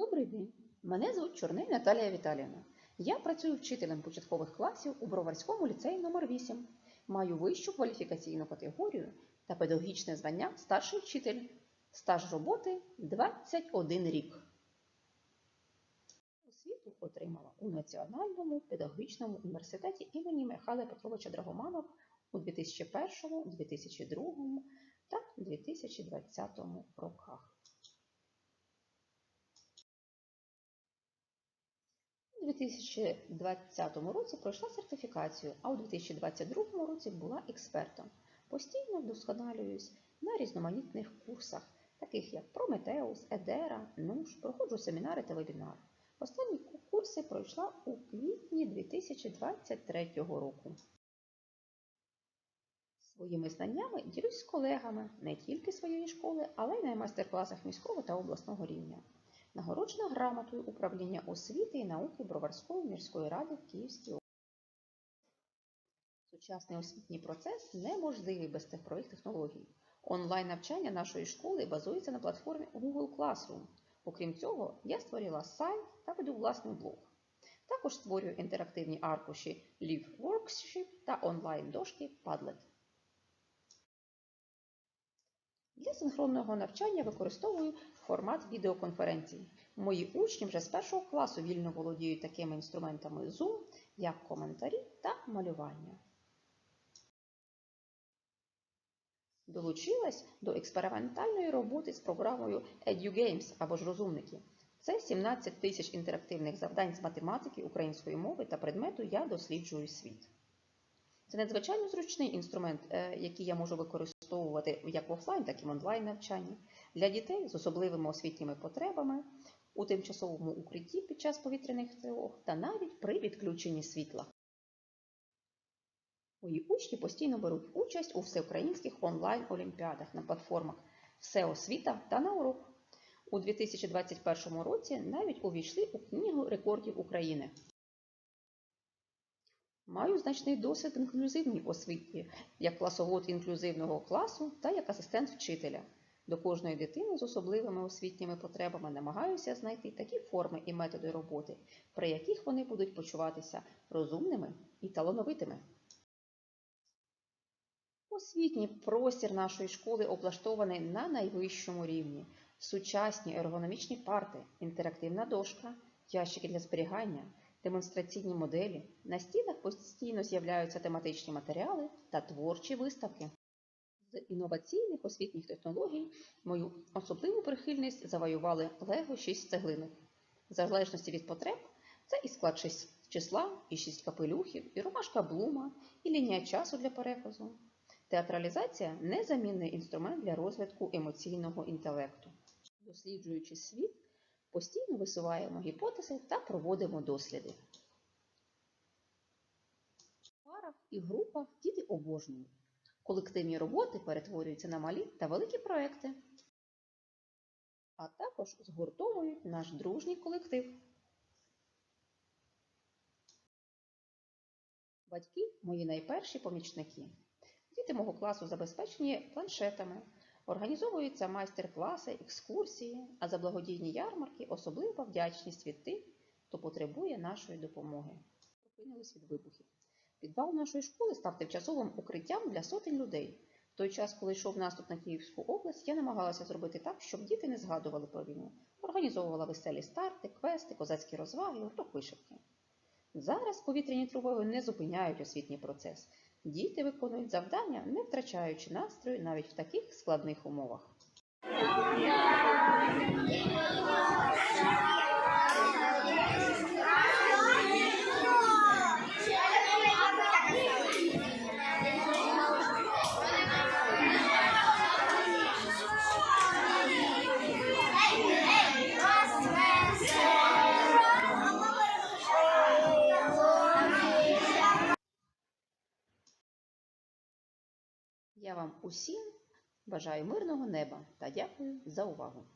Добрий день. Мене звуть Чорний Наталія Віталіївна. Я працюю вчителем початкових класів у Броварському ліцеї номер 8 Маю вищу кваліфікаційну категорію та педагогічне звання старший вчитель. Стаж роботи 21 рік. Освіту отримала у Національному педагогічному університеті імені Михайла Петровича Драгоманова у 2001, 2002 та 2020 роках. У 2020 році пройшла сертифікацію, а у 2022 році була експертом. Постійно вдосконалююсь на різноманітних курсах, таких як Прометеус, Едера, НУШ, проходжу семінари та вебінари. Останні курси пройшла у квітні 2023 року. Своїми знаннями ділюсь з колегами не тільки своєї школи, але й на майстер-класах міського та обласного рівня. Нагороджена грамотою управління освіти і науки Броварської міської ради в Київській області. Сучасний освітній процес неможливий без цифрових технологій. Онлайн-навчання нашої школи базується на платформі Google Classroom. Окрім цього, я створила сайт та веду власний блог. Також створюю інтерактивні аркуші Live Workshop та онлайн-дошки Padlet. Для синхронного навчання використовую формат відеоконференцій. Мої учні вже з першого класу вільно володіють такими інструментами Zoom, як коментарі та малювання. Долучилась до експериментальної роботи з програмою EduGames або ж розумники. Це 17 тисяч інтерактивних завдань з математики, української мови та предмету Я досліджую світ. Це надзвичайно зручний інструмент, е, який я можу використовувати як в офлайн, так і в онлайн навчанні для дітей з особливими освітніми потребами у тимчасовому укритті під час повітряних тривог та навіть при відключенні світла. Мої учні постійно беруть участь у всеукраїнських онлайн-олімпіадах на платформах Всеосвіта та на урок. У 2021 році навіть увійшли у Книгу рекордів України. Маю значний досвід інклюзивній освіті, як класовод інклюзивного класу та як асистент вчителя. До кожної дитини з особливими освітніми потребами намагаюся знайти такі форми і методи роботи, при яких вони будуть почуватися розумними і талановитими. Освітній простір нашої школи облаштований на найвищому рівні. Сучасні ергономічні парти, інтерактивна дошка, ящики для зберігання, демонстраційні моделі. На стінах постійно з'являються тематичні матеріали та творчі виставки. З інноваційних освітніх технологій мою особливу прихильність завоювали Лего 6 цеглинок. В залежності від потреб це і склад числа, і 6 капелюхів, і ромашка блума, і лінія часу для переказу. Театралізація незамінний інструмент для розвитку емоційного інтелекту. Досліджуючи світ, постійно висуваємо гіпотези та проводимо досліди. В парах і групах діти обожнюють. Колективні роботи перетворюються на малі та великі проекти, а також згуртовують наш дружній колектив. Батьки мої найперші помічники. Діти мого класу забезпечені планшетами, організовуються майстер-класи, екскурсії, а за благодійні ярмарки особлива вдячність від тих, хто потребує нашої допомоги. Припинились від вибухів. Підвал нашої школи став тимчасовим укриттям для сотень людей. В той час, коли йшов наступ на Київську область, я намагалася зробити так, щоб діти не згадували про війну. Організовувала веселі старти, квести, козацькі розваги, гурток вишивки. Зараз повітряні тривоги не зупиняють освітній процес. Діти виконують завдання, не втрачаючи настрою навіть в таких складних умовах. Я вам усім бажаю мирного неба та дякую за увагу!